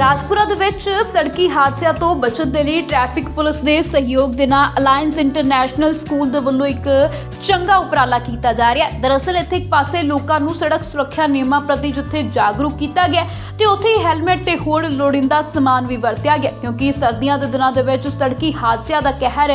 ਰਾਜਪੁਰਾ ਦੇ ਵਿੱਚ ਸੜਕੀ ਹਾਦਸਿਆਂ ਤੋਂ ਬਚਤ ਦੇ ਲਈ ਟ੍ਰੈਫਿਕ ਪੁਲਿਸ ਦੇ ਸਹਿਯੋਗ ਦੇ ਨਾਲ ਅਲਾਈਅੰਸ ਇੰਟਰਨੈਸ਼ਨਲ ਸਕੂਲ ਦੇ ਵੱਲੋਂ ਇੱਕ ਚੰਗਾ ਉਪਰਾਲਾ ਕੀਤਾ ਜਾ ਰਿਹਾ ਹੈ। ਦਰਅਸਲ ਇੱਥੇ ਇੱਕ ਪਾਸੇ ਲੋਕਾਂ ਨੂੰ ਸੜਕ ਸੁਰੱਖਿਆ ਨਿਯਮਾਂ ਪ੍ਰਤੀ ਜਿੱਥੇ ਜਾਗਰੂਕ ਕੀਤਾ ਗਿਆ ਤੇ ਉੱਥੇ ਹੀ ਹੈਲਮਟ ਤੇ ਹੋਰ ਲੋੜੀਂਦਾ ਸਮਾਨ ਵੀ ਵਰਤਿਆ ਗਿਆ ਕਿਉਂਕਿ ਸਰਦੀਆਂ ਦੇ ਦਿਨਾਂ ਦੇ ਵਿੱਚ ਸੜਕੀ ਹਾਦਸਿਆਂ ਦਾ ਕਹਿਰ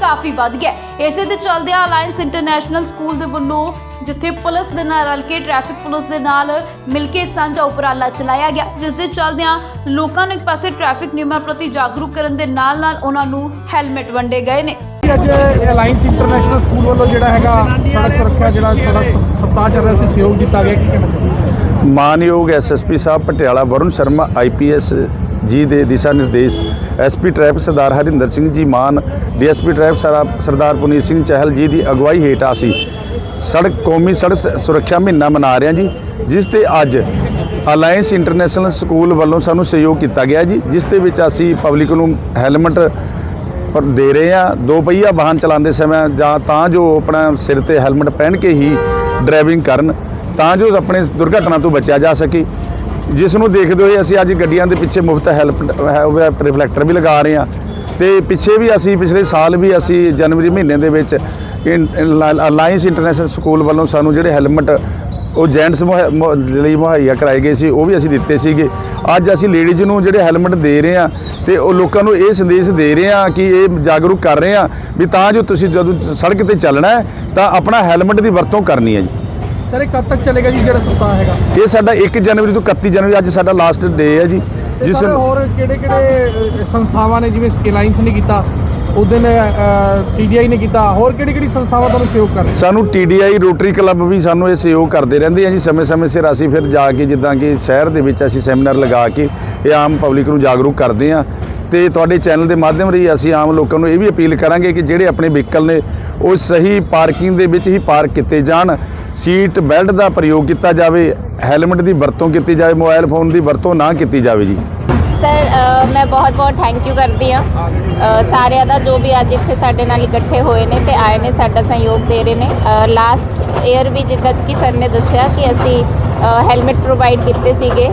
ਕਾਫੀ ਵੱਧ ਗਿਆ। ਇਸੇ ਦੇ ਚੱਲਦਿਆਂ ਅਲਾਈਅੰਸ ਇੰਟਰਨੈਸ਼ਨਲ ਸਕੂਲ ਦੇ ਵੱਲੋਂ ਜਿੱਥੇ ਪੁਲਿਸ ਦੇ ਨਾਲ ਰਲ ਕੇ ਟ੍ਰੈਫਿਕ ਪੁਲਿਸ ਦੇ ਨਾਲ ਮਿਲ ਕੇ ਸਾਂਝਾ ਉਪਰਾਲਾ ਚਲਾਇਆ ਗਿਆ ਜਿਸ ਦੇ ਚੱਲਦਿਆਂ ਲੋਕਾਂ ਨੂੰ ਇੱਕ ਪਾਸੇ ਟ੍ਰੈਫਿਕ ਨਿਯਮਾਂ ਪ੍ਰਤੀ ਜਾਗਰੂਕ ਕਰਨ ਦੇ ਨਾਲ ਨਾਲ ਉਹਨਾਂ ਨੂੰ ਹੈਲਮਟ ਵੰਡੇ ਗਏ ਨੇ ਅੱਜ ਅਲਾਈਅੰਸ ਇੰਟਰਨੈਸ਼ਨਲ ਸਕੂਲ ਵੱਲੋਂ ਜਿਹੜਾ ਹੈਗਾ ਸੜਕ ਸੁਰੱਖਿਆ ਜਿਹੜਾ ਥੋੜਾ ਸਪਤਾਹ ਚੱਲ ਰਿਹਾ ਸੀ ਸਹਿਯੋਗ ਦਿੱਤਾ ਗਿਆ ਮਾਨਯੋਗ ਐਸਐਸਪੀ ਸਾਹਿਬ ਪਟਿਆਲਾ ਵਰੁਣ ਸ਼ਰਮਾ ਆਈਪੀਐਸ ਜੀ ਦੇ ਦਿਸ਼ਾ ਨਿਰਦੇਸ਼ SP traffic Sardar Harinder Singh ji Maan DSP traffic ਸਰਾ- Sardar Puneet Singh Chahal ji ਦੀ ਅਗਵਾਈ ਹੇਠ ਅਸੀਂ ਸੜਕ ਕੌਮੀ ਸੜਕ ਸੁਰੱਖਿਆ ਮਹੀਨਾ ਮਨਾ ਰਹੇ ਹਾਂ ਜੀ, ਜਿਸ ਤੇ ਅੱਜ ਅਲਾਈਅੰਸ ਇੰਟਰਨੈਸ਼ਨਲ ਸਕੂਲ ਵੱਲੋਂ ਸਾਨੂੰ ਸਹਿਯੋਗ ਕੀਤਾ ਗਿਆ ਜੀ, ਜਿਸ ਦੇ ਵਿੱਚ ਅਸੀਂ ਪਬਲਿਕ ਨੂੰ ਹੈਲਮਟ ਪਰ ਦੇ ਰਹੇ ਆ ਦੋ ਪਹੀਆ ਵਾਹਨ ਚਲਾਉਂਦੇ ਸਮੇਂ ਜਾਂ ਤਾਂ ਜੋ ਆਪਣਾ ਸਿਰ ਤੇ ਹੈਲਮਟ ਪਹਿਨ ਕੇ ਹੀ ਡਰਾਈਵਿੰਗ ਕਰਨ, ਤਾਂ ਜੋ ਆਪਣੇ ਦੁਰਘਟਨਾ ਤੋਂ ਬਚਿਆ ਜਾ ਸਕੇ। ਜਿਸ ਨੂੰ ਦੇਖਦੇ ਹੋਏ ਅਸੀਂ ਅੱਜ ਗੱਡੀਆਂ ਦੇ ਪਿੱਛੇ ਮੁਫਤ ਹੈਲਪ ਰਿਫਲੈਕਟਰ ਵੀ ਲਗਾ ਰਹੇ ਹਾਂ। ਤੇ ਪਿੱਛੇ ਵੀ ਅਸੀਂ, ਪਿਛਲੇ ਸਾਲ ਵੀ ਅਸੀਂ ਜਨਵਰੀ ਮਹੀਨੇ ਦੇ ਵਿੱਚ ਅਲਾਈਅੰਸ ਇੰਟਰਨੈਸ਼ਨਲ ਸਕੂਲ ਵੱਲੋਂ ਸਾਨੂੰ ਜਿਹੜੇ ਹੈਲਮਟ, ਉਹ ਜੈਂਟਸ ਲਈ ਮੁਹੱਈਆ ਕਰਾਏ ਗਏ ਸੀ, ਉਹ ਵੀ ਅਸੀਂ ਦਿੱਤੇ ਸੀਗੇ। ਅੱਜ ਅਸੀਂ ਲੇਡੀਜ਼ ਨੂੰ ਜਿਹੜੇ ਹੈਲਮਟ ਦੇ ਰਹੇ ਆ ਤੇ ਉਹ ਲੋਕਾਂ ਨੂੰ ਇਹ ਸੰਦੇਸ਼ ਦੇ ਰਹੇ ਆ ਕਿ ਇਹ ਜਾਗਰੂਕ ਕਰ ਰਹੇ ਆ ਵੀ ਤਾਂ ਜੋ ਤੁਸੀਂ ਜਦੋਂ ਸੜਕ ਤੇ ਚੱਲਣਾ ਹੈ, ਤਾਂ ਆਪਣਾ ਹੈਲਮਟ ਦੀ ਵਰਤੋਂ ਕਰਨੀ ਹੈ ਜੀ। ਸਰ ਇਹ ਕਦ ਤੱਕ ਚੱਲੇਗਾ ਜੀ ਜਿਹੜਾ ਸਪਤਾਹ ਹੈਗਾ? ਇਹ ਸਾਡਾ 1 ਜਨਵਰੀ ਤੋਂ 31 ਜਨਵਰੀ ਅੱਜ ਸਾਡਾ ਲਾਸਟ ਡੇ ਹੈ ਜੀ। ਜਿਸ ਹੋਰ ਕਿਹੜੇ ਕਿਹੜੇ ਸੰਸਥਾਵਾਂ ਨੇ ਜਿਵੇਂ ਅਲਾਈਅੰਸ ਨੇ ਕੀਤਾ ਉਹਦੇ ਨੇ ਟੀਡੀਆਈ ਨੇ ਕੀਤਾ ਹੋਰ ਕਿਹੜੀ ਕਿਹੜੀ ਸੰਸਥਾਵਾਂ ਤੁਹਾਨੂੰ ਸਹਿਯੋਗ ਕਰ ਰਹੀਆਂ ਸਾਨੂੰ ਟੀਡੀਆਈ ਰੋਟਰੀ ਕਲੱਬ ਵੀ ਸਾਨੂੰ ਇਹ ਸਹਿਯੋਗ ਕਰਦੇ ਰਹਿੰਦੇ ਆ ਜੀ। ਸਮੇਂ-ਸਮੇਂ ਸਿਰ ਅਸੀਂ ਫਿਰ ਜਾ ਕੇ ਜਿੱਦਾਂ ਕਿ ਸ਼ਹਿਰ ਦੇ ਵਿੱਚ ਅਸੀਂ ਸੈਮੀਨਾਰ ਲਗਾ ਕੇ ਇਹ ਆਮ ਪਬਲਿਕ ਨੂੰ ਜਾਗਰੂਕ ਕਰਦੇ ਆ। ਤੇ ਤੁਹਾਡੇ ਚੈਨਲ ਦੇ ਮਾਧਿਅਮ ਰਾਹੀਂ ਅਸੀਂ ਆਮ ਲੋਕਾਂ ਨੂੰ ਇਹ ਵੀ ਅਪੀਲ ਕਰਾਂਗੇ ਕਿ ਜਿਹੜੇ ਆਪਣੇ ਵਹੀਕਲ ਨੇ ਉਹ ਸਹੀ ਪਾਰਕਿੰਗ ਦੇ ਵਿੱਚ ਹੀ ਪਾਰਕ ਕੀਤੇ ਜਾਣ। ਸੀਟ ਬੈਲਟ ਦਾ ਪ੍ਰਯੋਗ ਕੀਤਾ ਜਾਵੇ ਹੈਲਮਟ ਦੀ ਵਰਤੋਂ ਕੀਤੀ ਜਾਵੇ ਮੋਬਾਈਲ ਫੋਨ ਦੀ ਵਰਤੋਂ ਨਾ ਕੀਤੀ ਜਾਵੇ ਜੀ। ਸਰ ਅ, ਮੈਂ ਬਹੁਤ ਬਹੁਤ ਥੈਂਕ ਯੂ ਕਰਦੀ ਆ ਸਾਰਿਆਂ ਦਾ ਜੋ ਵੀ ਅੱਜ ਇੱਥੇ ਸਾਡੇ ਨਾਲ ਇਕੱਠੇ ਹੋਏ ਨੇ ਤੇ ਆਏ ਨੇ ਸਾਡਾ ਸਹਿਯੋਗ ਦੇ ਰਹੇ ਨੇ। ਲਾਸਟ ਏਅਰ ਵੀ ਜਿੱਦਾਂ ਕਿ ਸਰ ਨੇ ਦੱਸਿਆ ਕਿ ਅਸੀਂ ਹੈਲਮਟ ਪ੍ਰੋਵਾਈਡ ਕੀਤੇ ਸੀਗੇ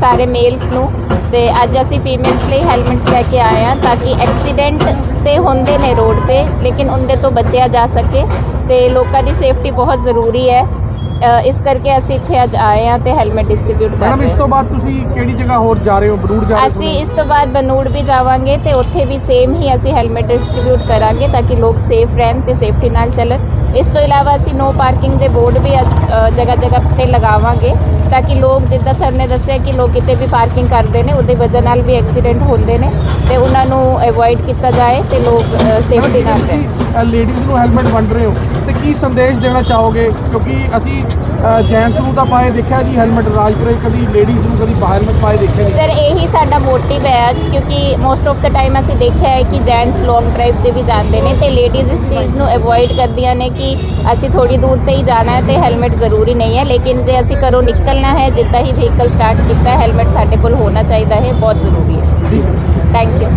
ਸਾਰੇ ਮੇਲਸ ਨੂੰ ਤੇ ਅੱਜ ਅਸੀਂ ਫੀਮੇਲਸ ਲਈ ਹੈਲਮਟਸ ਲੈ ਕੇ ਆਏ ਆ ਤਾਂ ਕਿ ਐਕਸੀਡੈਂਟ ਤੇ ਹੁੰਦੇ ਨੇ ਰੋਡ ਤੇ ਲੇਕਿਨ ਉਹਦੇ ਤੋਂ ਬਚਿਆ ਜਾ ਸਕੇ। ਤੇ ਲੋਕਾਂ ਦੀ ਸੇਫਟੀ ਬਹੁਤ ਜ਼ਰੂਰੀ ਹੈ। ਇਸ ਕਰਕੇ ਅਸੀਂ ਇੱਥੇ ਅੱਜ ਆਏ ਆ ਤੇ ਹੈਲਮਟ ਡਿਸਟ੍ਰੀਬਿਊਟ ਕਰ ਮੈਡਮ ਰਹੇ ਇਸ ਤੋਂ ਬਾਅਦ ਤੁਸੀਂ ਕਿਹੜੀ ਜਗ੍ਹਾ ਹੋਰ ਜਾ ਰਹੇ ਹੋ? ਬਰੂੜ ਜਾ ਰਹੇ ਹੋ ਅਸੀਂ ਇਸ ਤੋਂ ਬਾਅਦ ਬਨੂੜ ਵੀ ਜਾਵਾਂਗੇ ਤੇ ਉੱਥੇ ਵੀ ਸੇਮ ਹੀ ਅਸੀਂ ਹੈਲਮਟ ਡਿਸਟ੍ਰੀਬਿਊਟ ਕਰਾਂਗੇ ਤਾਂ ਕਿ ਲੋਕ ਸੇਫ ਰਹਿਣ ਤੇ ਸੇਫਟੀ ਨਾਲ ਚੱਲਣ। ਇਸ ਤੋਂ ਇਲਾਵਾ ਅਸੀਂ ਨੋ ਪਾਰਕਿੰਗ ਦੇ ਬੋਰਡ ਵੀ ਅੱਜ ਜਗ੍ਹਾ ਜਗ੍ਹਾ ਤੇ ਲਗਾਵਾਂਗੇ ਤਾਂ ਕਿ ਲੋਕ ਜਿੱਦਾਂ ਸਰ ਨੇ ਦੱਸਿਆ ਕਿ ਲੋਕ ਕਿਤੇ ਵੀ ਪਾਰਕਿੰਗ ਕਰਦੇ ਨੇ ਉਹਦੇ ਵਜ੍ਹਾ ਨਾਲ ਵੀ ਐਕਸੀਡੈਂਟ ਹੁੰਦੇ ਨੇ ਤੇ ਉਹਨਾਂ ਨੂੰ ਅਵੋਇਡ ਕੀਤਾ ਜਾਏ ਤੇ ਲੋਕ ਸੇਫਟੀ ਨਾਲ ਰਹਿਣ ਲੇਡੀਜ਼ ਨੂੰ ਹੈਲਮਟ ਵੰਡ ਰਹੇ ਹੋ ਕੀ ਸੰਦੇਸ਼ ਦੇਣਾ ਚਾਹੋਗੇ? ਕਿਉਂਕਿ ਅਸੀਂ ਜੈਂਟਸ ਨੂੰ ਤਾਂ ਪਾਏ ਦੇਖਿਆ ਜੀ ਹੈਲਮਟ ਰਾਜਪੁਰੇ ਕਦੀ ਲੇਡੀਜ਼ ਨੂੰ ਕਦੀ ਬਾਹਰ ਹੈਲਮਟ ਪਾਏ ਦੇਖਿਆ ਨਹੀਂ। ਸਰ ਇਹੀ ਸਾਡਾ ਮੋਟਿਵ ਹੈ ਅੱਜ ਕਿਉਂਕਿ ਮੋਸਟ ਆਫ ਦਾ ਟਾਈਮ ਅਸੀਂ ਦੇਖਿਆ ਹੈ ਕਿ ਜੈਂਟਸ ਲੌਂਗ ਡਰਾਈਵ ਤੇ ਵੀ ਜਾਂਦੇ ਨੇ ਤੇ ਲੇਡੀਜ਼ ਇਸ ਚੀਜ਼ ਨੂੰ ਅਵੋਇਡ ਕਰਦੀਆਂ ਨੇ ਕਿ ਅਸੀਂ ਥੋੜੀ ਦੂਰ ਤੇ ਹੀ ਜਾਣਾ ਹੈ ਤੇ ਹੈਲਮਟ ਜ਼ਰੂਰੀ ਨਹੀਂ ਹੈ ਲੇਕਿਨ ਜੇ ਅਸੀਂ ਘਰੋਂ ਨਿਕਲਣਾ ਹੈ ਜਿੱਦਾਂ ਹੀ ਵਹੀਕਲ ਸਟਾਰਟ ਕੀਤਾ ਹੈਲਮਟ ਸਾਡੇ ਕੋਲ ਹੋਣਾ ਚਾਹੀਦਾ ਹੈ ਬਹੁਤ ਜ਼ਰੂਰੀ ਹੈ। Thank you